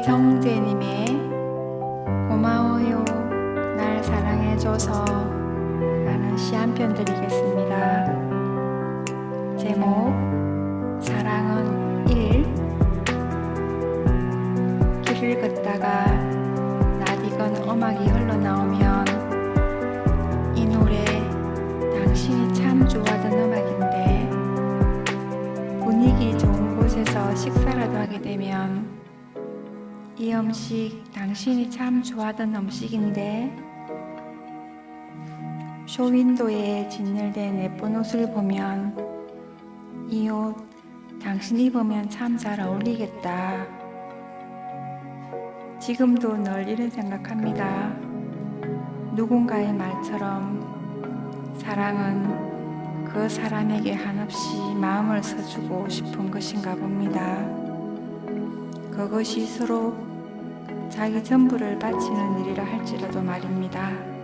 이성재님의 고마워요 날 사랑해줘서 라는 시 한 편 드리겠습니다. 제목 사랑은 1 길을 걷다가 낯익은 음악이 흘러나오면 이 노래 당신이 참 좋아하던 음악인데 분위기 좋은 곳에서 식사라도 하게 되면 이 음식 당신이 참 좋아하던 음식인데 쇼윈도에 진열된 예쁜 옷을 보면 이 옷 당신 입으면 참 잘 어울리겠다. 지금도 늘 이런 생각합니다. 누군가의 말처럼 사랑은 그 사람에게 한없이 마음을 써주고 싶은 것인가 봅니다. 그것이 서로 자기 전부를 바치는 일이라 할지라도 말입니다.